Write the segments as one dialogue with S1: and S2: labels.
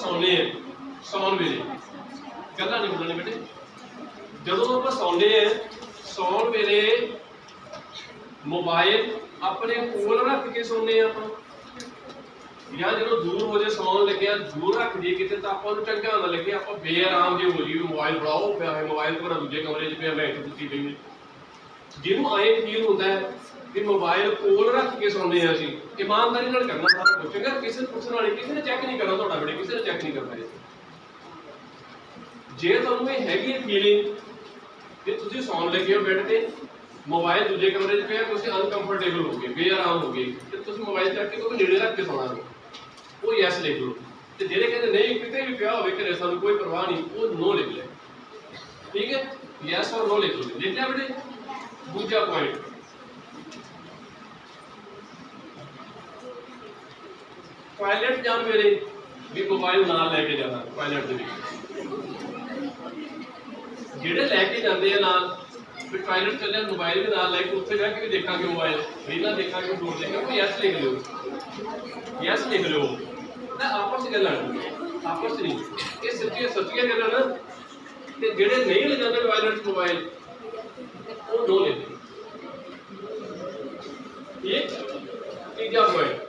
S1: ਸੌਂਦੇ ਆ। ਸੌਣ ਵੇਲੇ ਗੱਲਾਂ ਨਹੀਂ ਬੋਲਣੀ ਬੇਟੇ। ਜਦੋਂ ਆਪਾਂ ਸੌਂਦੇ ਆ, ਸੌਣ ਵੇਲੇ ਮੋਬਾਈਲ ਆਪਣੇ ਕੋਲ ਰੱਖ ਕੇ ਸੌਂਦੇ ਆ ਆਪਾਂ। ਜਾਂ ਜਦੋਂ ਦੂਰ ਹੋ ਜੇ ਸੌਣ ਲੱਗਿਆ, ਦੂਰ ਰੱਖ ਦਈਏ ਕਿਤੇ, ਤਾਂ ਆਪਾਂ ਨੂੰ ਚੰਗਾ ਨਾ ਲੱਗੇ। ਆਪਾਂ ਬੇਆਰਾਮ ਜੇ ਹੋ ਜੀ ਮੋਬਾਈਲ ਫੜਾਓ, ਪਿਆ ਹੈ ਮੋਬਾਈਲ ਪਰ ਦੂਜੇ ਕਮਰੇ 'ਚ ਪਿਆ, ਮੈਂ ਇੱਥੇ ਸੁੱਤੀ ਪਈ ਜਿਹਨੂੰ ਆਏ ਫੀਲ ਹੁੰਦਾ ਹੈ ਕਿ ਮੋਬਾਈਲ ਕੋਲ ਰੱਖ ਕੇ ਸੌਂਦੇ ਆ ਅਸੀਂ, ਇਮਾਨਦਾਰੀ ਨਾਲ ਕਰਨਾ ਸਾਰਾ ਕੁਝ ਚੰਗਾ, ਕਿਸੇ ਪੁੱਛਣ ਵਾਲੀ, ਕਿਸੇ ਨੇ ਚੈੱਕ ਨਹੀਂ ਕਰਨਾ ਤੁਹਾਡਾ ਬੜੇ ਕਿਸੇ ਨੇ ਚੈੱਕ ਨਹੀਂ ਕਰਨਾ ਜੇ ਤੁਹਾਨੂੰ ਇਹ ਹੈਗੀ ਫੀਲਿੰਗ ਕਿ ਤੁਸੀਂ ਸੌਣ ਲੱਗੇ ਹੋ ਬੈੱਡ ਤੇ ਮੋਬਾਈਲ ਦੂਜੇ ਕਮਰੇ 'ਚ ਪਿਆ, ਤੁਸੀਂ ਅਨਕੰਫਰਟੇਬਲ ਹੋ ਗਏ, ਬੇਆਰਾਮ ਹੋ ਗਏ, ਤੇ ਤੁਸੀਂ ਮੋਬਾਈਲ ਚੱਕ ਕੇ ਕੋਈ ਨੇੜੇ ਰੱਖ ਕੇ ਸੌਣਾ ਉਹ ਯੈਸ ਲਿਖ ਲਓ। ਤੇ ਜਿਹੜੇ ਕਹਿੰਦੇ ਨਹੀਂ, ਕਿਤੇ ਵੀ ਪਿਆ ਹੋਵੇ ਘਰੇ, ਸਾਨੂੰ ਕੋਈ ਪਰਵਾਹ ਨਹੀਂ, ਉਹ ਨੋ ਲਿਖ ਲੈ। ਠੀਕ ਹੈ? ਯੈਸ ਔਰ ਨੋ ਲਿਖ ਲਓ। ਲਿਖ ਲਿਆ ਬੇਟੇ ਦੂਜਾ ਪੁਆਇੰਟ ਟਾਇਲਟ ਜਾਣ ਵੇਲੇ ਵੀ ਮੋਬਾਈਲ ਨਾਲ ਲੈ ਕੇ ਜਾਣਾ ਟਾਇਲਟ ਦੇ ਵਿੱਚ। ਜਿਹੜੇ ਲੈ ਕੇ ਜਾਂਦੇ ਆ ਨਾਲ ਵੀ ਟਾਇਲਟ ਚੱਲਿਆ ਮੋਬਾਈਲ ਵੀ ਨਾਲ ਲੈ ਕੇ ਉੱਥੇ ਜਾ ਕੇ ਵੀ ਦੇਖਾਂਗੇ ਮੋਬਾਈਲ ਰੀਲਾਂ ਦੇਖਾਂਗੇ ਦੂਰ ਦੇਖਾਂਗੇ ਯੈਸ ਲਿਖ ਲਿਓ। ਯੈਸ ਲਿਖ ਲਿਓ। ਤਾਂ ਆਪਸ ਵਿੱਚ ਗੱਲਾਂ ਆਪਸ ਵਿੱਚ ਨਹੀਂ। ਇਹ ਸੱਚੀਆਂ ਸੱਚੀਆਂ ਗੱਲਾਂ ਨਾ, ਤੇ ਜਿਹੜੇ ਨਹੀਂ ਲਗਾਉਂਦੇ ਟਾਇਲਟ ਮੋਬਾਈਲ ਉਹ ਦੋ ਲੈ ਇੱਕ ਤੀਜਾ ਪੁਆਇੰਟ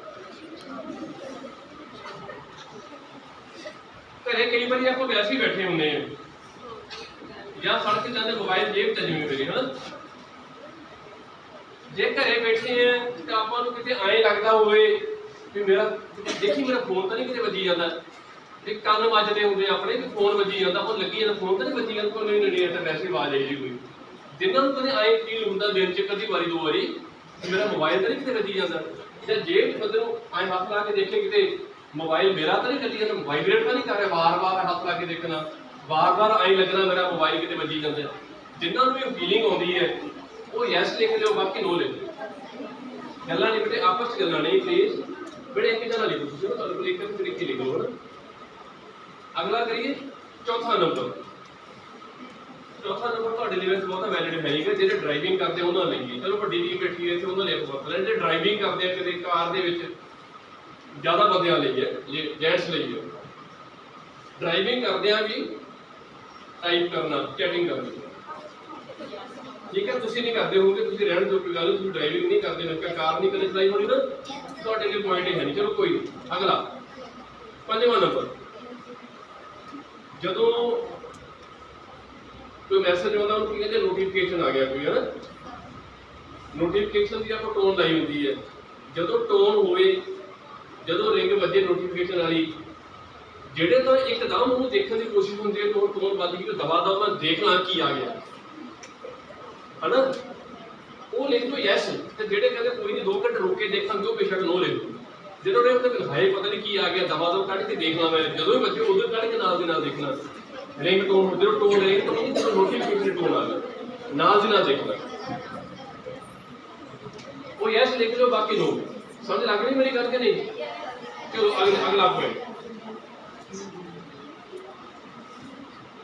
S1: ਘਰੇ ਕਈ ਵਾਰੀ ਆਪਾਂ ਵੈਸੇ ਹੀ ਬੈਠੇ ਹੁੰਦੇ ਆ ਜਾਂ ਸੜਕ ਤੇ ਜਾਂਦੇ ਮੋਬਾਈਲ ਜੇਬ ਚ ਜਿਵੇਂ ਮੇਰੇ, ਹਨਾ? ਜੇ ਘਰੇ ਬੈਠੇ ਆ ਤਾਂ ਆਪਾਂ ਨੂੰ ਕਿਤੇ ਐਂ ਲੱਗਦਾ ਹੋਵੇ ਵੀ ਮੇਰਾ ਦੇਖੀ ਮੇਰਾ ਫੋਨ ਤਾਂ ਨਹੀਂ ਕਿਤੇ ਵੱਜੀ ਜਾਂਦਾ। ਤੇ ਕੰਨ ਵੱਜਦੇ ਹੁੰਦੇ ਆਪਣੇ ਕਿ ਫੋਨ ਵੱਜੀ ਜਾਂਦਾ। ਆਪਾਂ ਲੱਗੀ ਜਾਂਦਾ ਫੋਨ ਤਾਂ ਨਹੀਂ ਵੱਜੀ ਜਾਂਦਾ। ਕੋਈ ਨਹੀਂ ਨਹੀਂ ਤਾਂ ਵੈਸੇ ਆਵਾਜ਼ ਆਈ ਜੀ ਕੋਈ। ਜਿਨ੍ਹਾਂ ਨੂੰ ਕਦੇ ਐਂ ਫੀਲ ਹੁੰਦਾ ਦਿਨ ਚ ਕਦੀ ਵਾਰੀ ਦੋ ਵਾਰੀ ਮੇਰਾ ਮੋਬਾਈਲ ਤਾਂ ਨਹੀਂ ਕਿਤੇ ਵੱਜੀ ਜਾਂਦਾ। ਜਾਂ ਜੇਬ ਚ ਬੰਦੇ ਨੂੰ ਐਂ ਹੱਥ ਲਾ ਕੇ ਦੇਖੇ ਕਿਤੇ ਮੋਬਾਈਲ ਮੇਰਾ ਤਾਂ ਨਹੀਂ ਚੱਲੀ ਜਾਂਦਾ ਵਾਈਬ੍ਰੇਟ ਤਾਂ ਨਹੀਂ ਕਰ ਰਿਹਾ, ਵਾਰ-ਵਾਰ ਹੱਥ ਲਾ ਕੇ ਦੇਖਣਾ, ਵਾਰ-ਵਾਰ ਐਂ ਲੱਗਣਾ ਮੇਰਾ ਮੋਬਾਈਲ ਕਿਤੇ ਵੱਜੀ ਜਾਂਦਾ। ਜਿਨ੍ਹਾਂ ਨੂੰ ਇਹ ਫੀਲਿੰਗ ਆਉਂਦੀ ਹੈ, ਉਹ ਯੈਸ ਲਿਖ ਲਿਓ, ਬਾਕੀ ਨੋ ਲਿਖ ਗੱਲਾਂ ਨਹੀਂ ਬੇਟੇ, ਆਪਸ 'ਚ ਗੱਲਾਂ ਨਹੀਂ ਪਲੀਜ਼ ਬੜੇ ਇੱਕ ਜਣਾ ਲਿਖੋ ਤੁਸੀਂ ਨਾ ਤੁਹਾਡੇ ਕੋਲ ਇੱਕ ਤਰੀਕੇ ਲਿਖ ਲਓ ਅਗਲਾ ਕਰੀਏ, ਚੌਥਾ ਨੰਬਰ ਚੌਥਾ ਨੰਬਰ ਤੁਹਾਡੇ ਲਈ ਵੈਸੇ ਬਹੁਤ ਵੈਲਿਡ ਹੈਗਾ ਜਿਹੜੇ ਡਰਾਈਵਿੰਗ ਕਰਦੇ ਉਹਨਾਂ ਲਈ ਚਲੋ ਵੱਡੀ ਦੀ ਬੈਠੀ ਹੈ ਤੇ ਉਹਨਾਂ ਲਈ ਆਪਾਂ ਜਿਹੜੇ ਡਰਾਈਵਿੰਗ ਕਰਦੇ ਆ ਕਿਤੇ ਕਾਰ ਦੇ ਵਿੱਚ ਜ਼ਿਆਦਾ ਬੰਦਿਆਂ ਲਈ ਹੈ ਜੈਂਟਸ ਲਈ ਹੈ। ਡਰਾਈਵਿੰਗ ਕਰਦੇ ਆ ਵੀ ਟਾਈਪ ਕਰਨਾ ਚੈਟਿੰਗ ਕਰਨੀ। ਠੀਕ ਹੈ, ਤੁਸੀਂ ਨਹੀਂ ਕਰਦੇ ਹੋਗੇ ਤੁਸੀਂ ਰਹਿਣ ਦਿਓ, ਕੋਈ ਗੱਲ ਤੁਸੀਂ ਡਰਾਈਵਿੰਗ ਨਹੀਂ ਕਰਦੇ ਮੈਂ ਕਾਰ ਨਹੀਂ ਕਦੇ ਚਲਾਈ ਹੋਣੀ ਨਾ। ਤੁਹਾਡੇ ਲਈ ਪੁਆਇੰਟ ਹੈ ਨਹੀਂ। ਚਲੋ, ਕੋਈ ਨਹੀਂ ਅਗਲਾ। ਪੰਜਵਾਂ ਨੰਬਰ। ਜਦੋਂ ਕੋਈ ਮੈਸੇਜ ਆਉਂਦਾ, ਉਹਨੂੰ ਕੀ ਕਹਿੰਦੇ ਨੋਟੀਫਿਕੇਸ਼ਨ ਆ ਗਿਆ ਕੋਈ ਹੈ ਨੋਟੀਫਿਕੇਸ਼ਨ ਦੀ ਆਪਾਂ ਟੋਨ ਲਾਈ ਹੁੰਦੀ ਹੈ। ਜਦੋਂ ਟੋਨ ਹੋਵੇ, ਜਦੋਂ ਰਿੰਗ ਵੱਜੇ ਨੋਟੀਫਿਕੇਸ਼ਨ ਵਾਲੀ, ਜਿਹੜੇ ਤਾਂ ਇੱਕਦਮ ਉਹਨੂੰ ਦੇਖਣ ਦੀ ਕੋਸ਼ਿਸ਼ ਹੁੰਦੀ ਹੈ ਕਿ ਟੋਨ ਵੱਜ ਗਈ ਤਾਂ ਦਬਾ ਦਬਾ, ਮੈਂ ਦੇਖ ਲਾਂ ਕੀ ਆ ਗਿਆ। ਹਨਾ? ਉਹ ਲਿਖ ਦੋ ਯੈਸ ਤੇ ਜਿਹੜੇ ਕਹਿੰਦੇ ਕੋਈ ਨਹੀਂ 2 ਘੰਟੇ ਰੁਕ ਕੇ ਦੇਖਾਂਗੇ ਉਹ ਬੇਸ਼ੱਕ ਨੋ ਲਿਖ ਦਿਓ ਜਦੋਂ ਨੇ ਉਹਦੇ ਹਾਏ, ਪਤਾ ਨਹੀਂ ਕੀ ਆ ਗਿਆ, ਦਬਾ ਦੋ ਕੱਢ ਕੇ ਦੇਖ ਲਾਂ ਮੈਂ, ਜਦੋਂ ਵੀ ਬੱਚੇ ਉਦੋਂ ਕੱਢ ਕੇ ਨਾਲ ਦੇ ਨਾਲ ਦੇਖਣਾ। ਰਿੰਗ ਟੋਨ ਜਦੋਂ ਟੋਨ, ਰਿੰਗ ਟੋਨ ਨਹੀਂ ਜਦੋਂ ਨੋਟੀਫਿਕੇਸ਼ਨ ਟੋਨ ਆ ਗਿਆ ਨਾਲ। ਦੀ ਨਾਲ ਦੇਖਣਾ ਉਹ ਯੈਸ ਲਿਖ ਲਓ, ਬਾਕੀ ਨੋ ਸਮਝ ਲੱਗ ਰਹੀ ਮੇਰੀ ਗੱਲ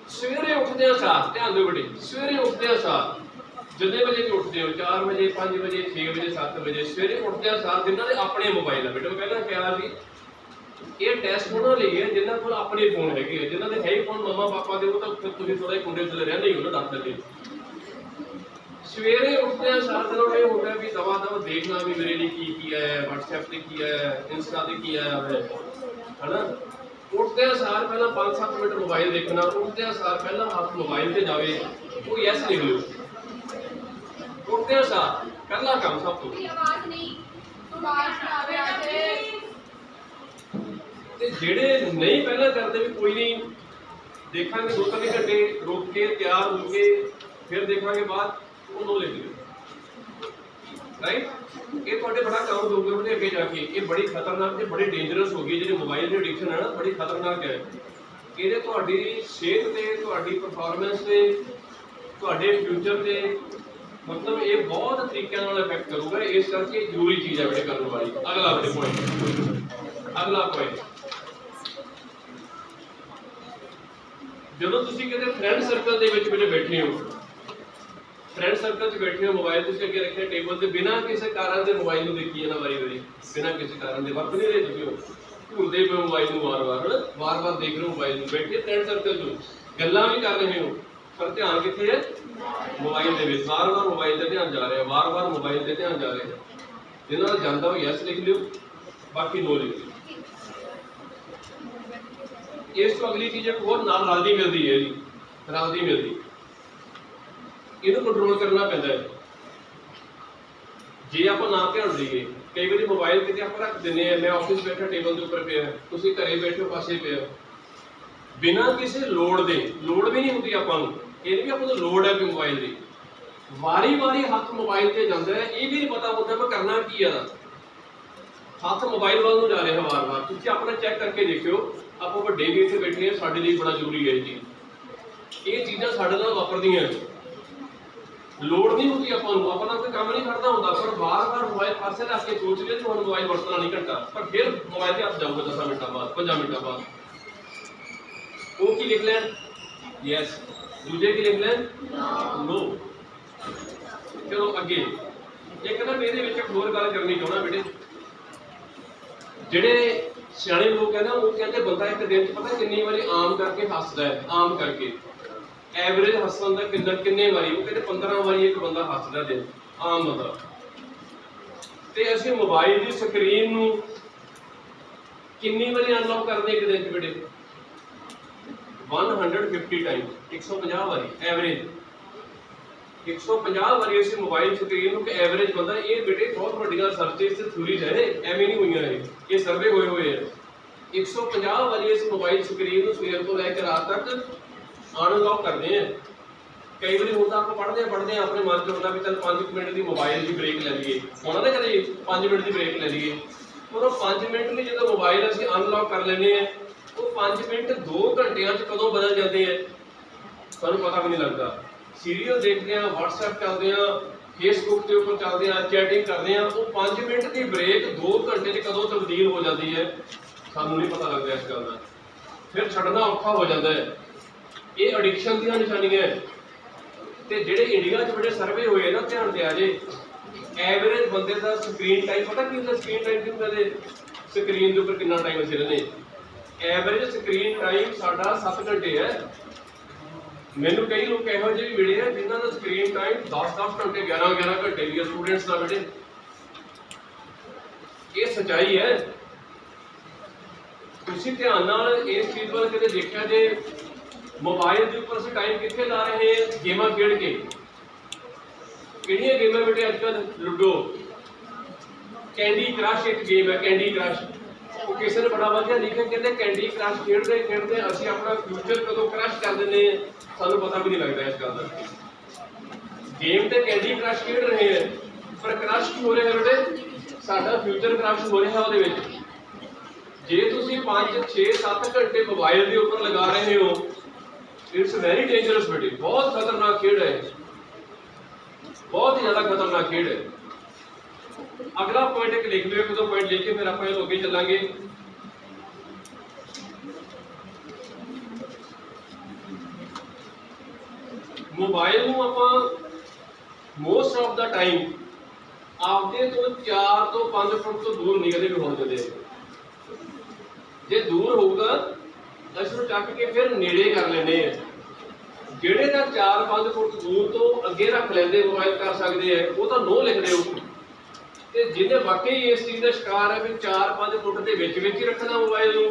S1: ਸਵੇਰੇ ਉੱਠਦੇ ਸਾਰ, ਧਿਆਨ ਦਿਓ ਬੇਟੇ, ਸਵੇਰੇ ਉੱਠਦੇ ਸਾਰ। ਜਿੰਨੇ ਵਜੇ ਵੀ ਉੱਠਦੇ ਹੋ 4 ਵਜੇ 5 ਵਜੇ 6 ਵਜੇ 7 ਵਜੇ, ਸਵੇਰੇ ਉੱਠਦੇ ਸਾਰ, ਜਿਨ੍ਹਾਂ ਦੇ ਆਪਣੇ ਮੋਬਾਈਲ ਆ ਬੇਟੇ ਮੈਂ ਪਹਿਲਾਂ ਕਿਹਾ ਸੀ ਇਹ ਟੈਸਟ ਉਹਨਾਂ ਲਈ ਹੈ ਜਿਨ੍ਹਾਂ ਕੋਲ ਆਪਣੇ ਫੋਨ ਹੈਗੇ ਆ। ਜਿਨ੍ਹਾਂ ਦੇ ਹੈ ਹੀ ਫੋਨ ਮਮਾ ਪਾਪਾ ਦੇ ਉਹ ਤਾਂ ਫਿਰ ਤੁਸੀਂ ਥੋੜਾ ਜਿਹਾ ਕੁੰਡੇ ਥੱਲੇ ਰਹਿੰਦੇ ਹੀ ਹੋ ਨਾ ਦਫ਼ਤਰ ਦੇ ਸਵੇਰੇ ਉੱਠਦੇ ਸਾਰ ਦਿਨੋਂ ਇਹ ਹੋ ਗਿਆ ਵੀ ਦਵਾ ਦਵਾ ਦੇਖਣਾ ਵੀ ਮੇਰੇ ਲਈ ਕੀ ਕੀ ਆਇਆ ਹੈ WhatsApp ਤੇ ਕੀ ਆਇਆ ਹੈ ਤੇ ਕੀ ਆਇਆ ਹੈ ਹਨਾ? ਉੱਠਦੇ ਸਾਰ ਪਹਿਲਾਂ 5-7 ਮਿੰਟ ਮੋਬਾਈਲ ਦੇਖਣਾ ਉੱਠਦੇ ਸਾਰ ਪਹਿਲਾਂ ਹੱਥ ਮੋਬਾਈਲ ਤੇ ਜਾਵੇ ਉਹ ਯੈਸ ਲਿਖ ਲਿਓ ਉੱਠਦੇ ਸਾਰ ਪਹਿਲਾ ਕੰਮ ਸਭ ਤੋਂ।
S2: ਆਵਾਜ਼ ਨਹੀਂ ਆਵਾਜ਼ ਨਾ ਆਵੇ ਆਜੇ
S1: ਤੇ ਜਿਹੜੇ ਨਹੀਂ ਪਹਿਲਾਂ ਕਰਦੇ ਵੀ ਕੋਈ ਨਹੀਂ, ਦੇਖਾਂਗੇ ਦੋ ਤਿੰਨ ਘੰਟੇ ਰੁਕ ਕੇ, ਤਿਆਰ ਹੋ ਕੇ, ਫਿਰ ਦੇਖਾਂਗੇ ਬਾਅਦ ਉਹਨੂੰ ਲਿਖ ਲਿਓ ਰਾਈਟ ਇਹ ਤੁਹਾਡੇ ਬੜਾ ਕੰਮ ਦੋਗੇ ਉਹਦੇ ਅੱਗੇ ਜਾ ਕੇ। ਇਹ ਬੜੀ ਖਤਰਨਾਕ ਤੇ ਬੜੀ ਡੇਂਜਰਸ ਹੋ ਗਈ ਜਿਹੜੀ ਮੋਬਾਈਲ ਦੀ ਐਡਿਕਸ਼ਨ ਹੈ ਨਾ, ਬੜੀ ਖਤਰਨਾਕ ਹੈ। ਇਹਦੇ ਤੁਹਾਡੀ ਸਿਹਤ ਤੇ, ਤੁਹਾਡੀ ਪਰਫਾਰਮੈਂਸ ਤੇ, ਤੁਹਾਡੇ ਫਿਊਚਰ ਤੇ ਮਤਲਬ ਇਹ ਬਹੁਤ ਤਰੀਕਿਆਂ ਨਾਲ ਇਫੈਕਟ ਕਰੂਗਾ। ਇਸ ਕਰਕੇ ਜ਼ਰੂਰੀ ਚੀਜ਼ ਹੈ ਬੇਟੇ ਕਰਨ ਵਾਲੀ। ਅਗਲਾ ਬੇਟੇ ਪੁਆਇੰਟ ਅਗਲਾ ਪੁਆਇੰਟ ਜਦੋਂ ਤੁਸੀਂ ਕਿਤੇ ਫਰੈਂਡ ਸਰਕਲ ਦੇ ਵਿੱਚ ਬੇਟੇ ਬੈਠੇ ਹੋ ਫਰੈਂਡ ਸਰਕਲ 'ਚ ਬੈਠੇ ਹੋ ਮੋਬਾਈਲ ਤੁਸੀਂ ਅੱਗੇ ਰੱਖਿਆ ਟੇਬਲ ਤੇ, ਬਿਨਾਂ ਕਿਸੇ ਕਾਰਨ ਦੇ ਮੋਬਾਈਲ ਨੂੰ ਦੇਖੀ ਜਾਣਾ ਵਾਰੀ ਵਾਰੀ, ਬਿਨਾਂ ਕਿਸੇ ਕਾਰਨ ਦੇ, ਵਰਤ ਨਹੀਂ ਰਹੇ ਤੁਸੀਂ ਉਹ। ਘੁਰਦੇ ਪਏ ਮੋਬਾਈਲ ਨੂੰ ਵਾਰ-ਵਾਰ ਵਾਰ-ਵਾਰ ਦੇਖ ਰਹੇ ਹੋ ਮੋਬਾਈਲ ਨੂੰ ਬੈਠੇ ਫਰੈਂਡ ਸਰਕਲ 'ਚ ਗੱਲਾਂ ਵੀ ਕਰ ਰਹੇ ਹੋ, ਪਰ ਧਿਆਨ ਕਿੱਥੇ ਹੈ? ਮੋਬਾਈਲ ਦੇ ਵਿੱਚ। ਵਾਰ-ਵਾਰ ਮੋਬਾਈਲ ਤੇ ਧਿਆਨ ਜਾ ਰਿਹਾ ਵਾਰ-ਵਾਰ ਮੋਬਾਈਲ ਤੇ ਧਿਆਨ ਜਾ ਰਿਹਾ। ਜਿਹਨਾਂ ਦਾ ਜਾਂਦਾ ਹੋਇਆ ਯੈਸ ਲਿਖ ਲਿਓ, ਬਾਕੀ ਨੋ ਲਿਖ ਇਸ ਤੋਂ ਅਗਲੀ ਚੀਜ਼ ਇੱਕ ਹੋਰ ਨਾਲ ਰਲਦੀ ਮਿਲਦੀ ਹੈ ਜੀ, ਰਲਦੀ ਮਿਲਦੀ। ਇਹਨੂੰ ਕੰਟਰੋਲ ਕਰਨਾ ਪੈਂਦਾ ਹੈ। ਜੇ ਆਪਾਂ ਨਾ ਧਿਆਨ ਦਈਏ, ਕਈ ਵਾਰੀ ਮੋਬਾਈਲ ਕਿਤੇ ਆਪਾਂ ਰੱਖ ਦਿੰਨੇ ਆ ਮੈਂ ਆਫਿਸ ਬੈਠਾ ਟੇਬਲ ਦੇ ਉੱਪਰ ਪਿਆ, ਤੁਸੀਂ ਘਰੇ ਬੈਠੇ ਹੋ, ਪਾਸੇ ਪਿਆ। ਬਿਨਾਂ ਕਿਸੇ ਲੋੜ ਦੇ, ਲੋੜ ਵੀ ਨਹੀਂ ਹੁੰਦੀ ਆਪਾਂ ਨੂੰ। ਇਹ ਵੀ ਆਪਾਂ ਨੂੰ ਲੋੜ ਹੈ ਕਿ ਮੋਬਾਈਲ ਦੀ। ਵਾਰੀ-ਵਾਰੀ ਹੱਥ ਮੋਬਾਈਲ ਤੇ ਜਾਂਦਾ ਹੈ, ਇਹ ਵੀ ਨਹੀਂ ਪਤਾ ਹੁੰਦਾ ਮੈਂ ਕਰਨਾ ਕੀ ਆ। ਹੱਥ ਮੋਬਾਈਲ ਵੱਲ ਨੂੰ ਜਾ ਰਿਹਾ ਵਾਰ-ਵਾਰ। ਤੁਸੀਂ ਆਪਣਾ ਚੈੱਕ ਕਰਕੇ ਦੇਖਿਓ ਆਪਾਂ ਵੱਡੇ ਵੀ ਇੱਥੇ ਬੈਠੇ ਆ ਸਾਡੇ ਲਈ ਬੜਾ ਜ਼ਰੂਰੀ ਹੈ ਇਹ ਚੀਜ਼। ਇਹ ਚੀਜ਼ਾਂ ਸਾਡੇ ਨਾਲ ਵਾਪਰਦੀਆਂ ਨੇ। ਲੋੜ ਨਹੀਂ ਹੁੰਦੀ ਆਪਾਂ ਨੂੰ। ਆਪਣਾ ਕੋਈ ਕੰਮ ਨਹੀਂ ਕਰਦਾ ਹੁੰਦਾ। ਪਰ ਵਾਰ-ਵਾਰ ਮੋਬਾਈਲ ਪਾਸੇ ਰੱਖ ਕੇ ਸੋਚ ਲਿਆ ਤੁਹਾਨੂੰ ਮੋਬਾਈਲ ਵਰਤਣਾ ਨਹੀਂ ਘੰਟਾ ਪਰ ਫਿਰ ਮੋਬਾਈਲ ਤੇ ਹੱਥ ਜਾਊਗਾ 10 ਮਿੰਟਾਂ ਬਾਅਦ 5 ਮਿੰਟਾਂ ਬਾਅਦ। ਉਹ ਕੀ ਲਿਖ ਲੈਣ? ਯੈਸ ਦੂਜੇ ਕੀ ਲਿਖ ਲੈਣ? ਨੋ ਚਲੋ ਅੱਗੇ। ਇੱਕ ਨਾ ਮੇਰੇ ਵਿੱਚ ਹੋਰ ਗੱਲ ਕਰਨੀ ਚਾਹੁੰਦਾ ਬੇਟੇ। ਜਿਹੜੇ ਸਿਆਣੇ ਲੋਕ ਕਹਿੰਦੇ ਉਹ ਕਹਿੰਦੇ ਬੰਦਾ ਇੱਕ ਦਿਨ ਚ ਪਤਾ ਕਿੰਨੀ ਵਾਰੀ ਆਮ ਕਰਕੇ ਹੱਸਦਾ ਹੈ, ਆਮ ਕਰਕੇ। ਐਵਰੇਜ ਹੱਸਣ ਦਾ ਕਿੰਨਾ, ਕਿੰਨੇ ਵਾਰੀ? ਉਹ ਕਹਿੰਦੇ 15 ਵਾਰੀ ਇੱਕ ਬੰਦਾ ਹੱਸਦਾ ਦਿਨ, ਆਮ ਬੰਦਾ। ਤੇ ਅਸੀਂ ਮੋਬਾਈਲ ਦੀ ਸਕਰੀਨ ਨੂੰ ਕਿੰਨੀ ਵਾਰੀ ਅਨਲੌਕ ਕਰਦੇ ਇੱਕ ਦਿਨ ਚ ਬੇਟੇ? 150 ਟਾਈਮ 150 ਵਾਰੀ ਐਵਰੇਜ 150 ਵਾਰੀ ਅਸੀਂ ਮੋਬਾਈਲ ਸਕਰੀਨ ਨੂੰ ਕਿ ਐਵਰੇਜ ਬੰਦਾ, ਇਹ ਬੇਟੇ ਬਹੁਤ ਵੱਡੀਆਂ ਸਰਚੇਸ ਤੇ ਥਿਊਰੀਜ਼ ਹੈ ਐਵੇਂ ਨਹੀਂ ਹੋਈਆਂ ਇਹ। ਇਹ ਸਰਵੇ ਹੋਏ ਹੋਏ ਆ। 150 ਵਾਰੀ ਅਸੀਂ ਮੋਬਾਈਲ ਸਕਰੀਨ ਨੂੰ ਸਵੇਰ ਤੋਂ ਲੈ ਕੇ ਰਾਤ ਤੱਕ ਅਨਲੌਕ ਕਰਦੇ ਆ। ਕਈ ਵਾਰੀ ਹੁੰਦਾ ਆਪਾਂ ਪੜ੍ਹਦੇ ਆ ਪੜ੍ਹਦੇ ਆ, ਆਪਣੇ ਮਨ ਚ ਹੁੰਦਾ ਵੀ ਚੱਲ 5 ਮਿੰਟ ਦੀ ਮੋਬਾਈਲ ਦੀ ਬ੍ਰੇਕ ਲੈ ਲਈਏ। ਹੁਣ ਨਾ ਕਦੇ 5 ਮਿੰਟ ਦੀ ਬ੍ਰੇਕ ਲੈ ਲਈਏ। ਪਰ ਉਹ 5 ਮਿੰਟ ਲਈ ਜਦੋਂ ਮੋਬਾਈਲ ਅਸੀਂ ਅਨਲੌਕ ਕਰ ਲੈਂਦੇ ਆ, ਉਹ 5 ਮਿੰਟ 2 ਘੰਟਿਆਂ ਚ ਕਦੋਂ ਬਦਲ ਜਾਂਦੇ ਆ? ਸਾਨੂੰ ਪਤਾ ਵੀ ਨਹੀਂ ਲੱਗਦਾ। ਸੀਰੀਅਲ ਦੇਖਦੇ ਆ WhatsApp ਚੱਲਦੇ ਆ ਫੇਸਬੁੱਕ ਦੇ ਉੱਪਰ ਚੱਲਦੇ ਆ ਚੈਟਿੰਗ ਕਰਦੇ ਆ। ਉਹ 5 ਮਿੰਟ ਦੀ ਬ੍ਰੇਕ 2 ਘੰਟੇ 'ਚ ਕਦੋਂ ਤਬਦੀਲ ਹੋ ਜਾਂਦੀ ਹੈ, ਸਾਨੂੰ ਨਹੀਂ ਪਤਾ ਲੱਗਦਾ ਇਸ ਗੱਲ ਦਾ। ਫਿਰ ਛੱਡਣਾ ਔਖਾ ਹੋ ਜਾਂਦਾ ਹੈ। ਇਹ ਐਡਿਕਸ਼ਨ ਦੀਆਂ ਨਿਸ਼ਾਨੀਆਂ ਹੈ। ਤੇ ਜਿਹੜੇ ਇੰਡੀਆ 'ਚ ਬੜੇ ਸਰਵੇ ਹੋਏ ਨਾ, ਧਿਆਨ 'ਤੇ ਆ ਜੇ। ਐਵਰੇਜ ਬੰਦੇ ਦਾ ਸਕਰੀਨ ਟਾਈਮ ਪਤਾ ਕੀ ਹੁੰਦਾ ਸਕਰੀਨ ਟਾਈਮ ਕੀ ਹੁੰਦਾ ਦੇ ਸਕਰੀਨ ਦੇ ਉੱਪਰ ਕਿੰਨਾ ਟਾਈਮ ਅਸੀਂ ਰਹਿੰਦੇ? ਐਵਰੇਜ ਸਕਰੀਨ ਟਾਈਮ ਸਾਡਾ 7 ਘੰਟੇ ਹੈ। ਮੈਨੂੰ ਕਈ ਲੋਕ ਇਹੋ ਜਿਹੇ ਵੀ ਮਿਲੇ ਆ ਜਿਨ੍ਹਾਂ ਦਾ ਸਕਰੀਨ ਟਾਈਮ 10-10 ਘੰਟੇ 11-11 ਘੰਟੇ ਵੀ ਸਟੂਡੈਂਟਸ ਦਾ ਬੇਟੇ। ਇਹ ਸਚਾਈ ਹੈ। ਤੁਸੀਂ ਧਿਆਨ ਨਾਲ ਇਸ ਚੀਜ਼ ਵੱਲ ਕਦੇ ਦੇਖਿਆ ਜੇ ਮੋਬਾਈਲ ਦੇ ਉੱਪਰ ਅਸੀਂ ਟਾਈਮ ਕਿੱਥੇ ਲਾ ਰਹੇ ਹਾਂ, ਗੇਮਾਂ ਖੇਡ ਕੇ? ਕਿਹੜੀਆਂ ਗੇਮਾਂ ਬੇਟੇ ਅੱਜਕੱਲ ਲੁੱਡੋ। ਕੈਂਡੀ ਕ੍ਰਸ਼ ਇੱਕ ਗੇਮ ਹੈ, ਕੈਂਡੀ ਕ੍ਰਸ਼। ਉਹ ਕਿਸੇ ਨੇ ਬੜਾ ਵਧੀਆ ਲਿਖਿਆ, ਕਹਿੰਦੇ ਕੈਂਡੀ ਕ੍ਰਸ਼ ਖੇਡਦੇ ਖੇਡਦੇ ਅਸੀਂ ਆਪਣਾ ਫਿਊਚਰ ਕਦੋਂ ਕ੍ਰਸ਼ ਕਰ ਦਿੰਦੇ ਸਾਨੂੰ ਪਤਾ ਵੀ ਨਹੀਂ ਲੱਗਦਾ ਇਸ ਗੱਲ ਦਾ। ਗੇਮ ਤੇ ਕੈਂਡੀ ਕ੍ਰਸ਼ ਖੇਡ ਰਹੇ ਹਾਂ, ਪਰ ਕ੍ਰਸ਼ ਕੀ ਹੋ ਰਿਹਾ ਬੇਟੇ ਸਾਡਾ ਫਿਊਚਰ ਕ੍ਰਸ਼ ਹੋ ਰਿਹਾ ਉਹਦੇ ਵਿੱਚ। ਜੇ ਤੁਸੀਂ 5 6 7 ਘੰਟੇ ਮੋਬਾਈਲ ਦੇ ਉੱਪਰ ਲਗਾ ਰਹੇ ਹੋ ਇਟਸ ਵੈਰੀ ਡੇਂਜਰਸ ਬੇਟੇ, ਬਹੁਤ ਖਤਰਨਾਕ ਖੇਡ ਹੈ ਬਹੁਤ ਹੀ ਜ਼ਿਆਦਾ ਖਤਰਨਾਕ ਖੇਡ ਹੈ। ਅਗਲਾ ਪੁਆਇੰਟ ਇੱਕ ਲਿਖ ਲਿਓ, ਇੱਕ ਦੋ ਪੁਆਇੰਟ ਲਿਖ ਕੇ ਫਿਰ ਆਪਾਂ ਇਹ ਅੱਗੇ ਚੱਲਾਂਗੇ। ਮੋਬਾਈਲ ਨੂੰ ਆਪਾਂ ਮੋਸਟ ਆਫ ਦਾ ਟਾਈਮ ਆਪਦੇ ਤੋਂ 4 ਤੋਂ 5 ਫੁੱਟ ਤੋਂ ਦੂਰ ਨਹੀਂ ਕਦੇ ਵੀ ਦਿੰਦੇ। ਜੇ ਦੂਰ ਹੋਊਗਾ, ਤਾਂ ਨੂੰ ਚੱਕ ਕੇ ਫਿਰ ਨੇੜੇ ਕਰ ਲੈਂਦੇ ਆ। ਜਿਹੜੇ ਤਾਂ 4-5 ਫੁੱਟ ਦੂਰ ਤੋਂ ਅੱਗੇ ਰੱਖ ਲੈਂਦੇ ਮੋਬਾਈਲ ਕਰ ਸਕਦੇ ਆ, ਉਹ ਤਾਂ ਨੋ ਲਿਖ ਦਿਓ ਤੇ ਜਿਹਨੇ ਵਾਕਈ ਇਸ ਚੀਜ਼ ਦਾ ਸ਼ਿਕਾਰ ਹੈ ਵੀ 4-5 ਫੁੱਟ ਦੇ ਵਿੱਚ ਵਿੱਚ ਹੀ ਰੱਖਣਾ ਮੋਬਾਈਲ ਨੂੰ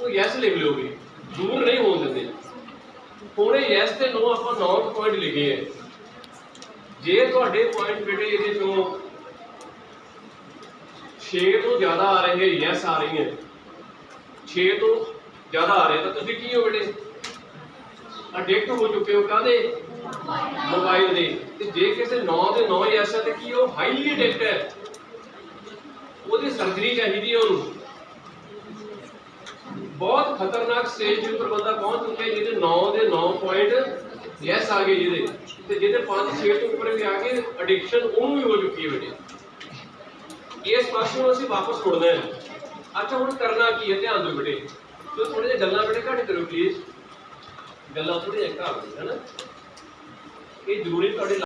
S1: ਉਹ ਯੈਸ ਲਿਖ ਲਿਓ ਵੀ ਦੂਰ ਨਹੀਂ ਹੋਣ ਦਿੰਦੇ। ਹੁਣ ਯੈਸ ਤੇ ਨੋ ਆਪਾਂ ਨੋਟ ਪੁਆਇੰਟ ਲਿਖੇ ਹੈ। ਜੇ ਤੁਹਾਡੇ ਪੁਆਇੰਟ ਬੇਟੇ ਇਹਦੇ ਚੋਂ 6 ਤੋਂ ਜ਼ਿਆਦਾ ਆ ਰਹੇ ਯੈਸ ਆ ਰਹੀ ਹੈ 6 ਤੋਂ ਜ਼ਿਆਦਾ ਆ ਰਹੇ ਤਾਂ ਤੁਸੀਂ ਕੀ ਹੋ ਬੇਟੇ? ਅਡਿਕਟ ਹੋ ਚੁੱਕੇ ਹੋ ਕਾਦੇ ਮੋਬਾਈਲ ਦੇ। ਤੇ ਜੇ ਕਿਸੇ 9 ਦੇ 9 ਯੈਸ ਹੈ ਤੇ ਕੀ ਉਹ ਹਾਈਲੀ ਅਡਿਕਟ ਹੈ? ਉਹਦੀ ਸਰਜਰੀ ਚਾਹੀਦੀ ਹੈ ਉਹਨੂੰ। ਬਹੁਤ ਖਤਰਨਾਕ ਸਟੇਜ ਦੇ ਉੱਪਰ ਬੰਦਾ ਪਹੁੰਚ ਚੁੱਕਿਆ ਜਿਹਦੇ 9 ਦੇ 9 ਪੁਆਇੰਟ ਯੈਸ ਆ ਗਏ ਜਿਹਦੇ। ਤੇ ਜਿਹਦੇ 5 6 ਤੋਂ ਉੱਪਰ ਵੀ ਆ ਗਏ ਐਡਿਕਸ਼ਨ ਉਹਨੂੰ ਵੀ ਹੋ ਚੁੱਕੀ ਹੈ ਬੇਟੇ। ਇਸ ਪਾਸੇ ਨੂੰ ਅਸੀਂ ਵਾਪਸ ਮੁੜਨਾ ਹੈ। ਅੱਛਾ, ਹੁਣ ਕਰਨਾ ਕੀ ਹੈ? ਧਿਆਨ ਦਿਓ ਬੇਟੇ। ਤੋ ਥੋੜੇ ਜਿਹਾ ਗੱਲਾਂ ਬੇਟੇ ਘੱਟ ਕਰੋ ਪਲੀਜ਼ ਗੱਲਾਂ ਥੋੜੀ ਜਿਹਾ ਘੱਟ ਹੈ ਨਾ ਇਹ ਜ਼ਰੂਰੀ ਤੁਹਾਡੇ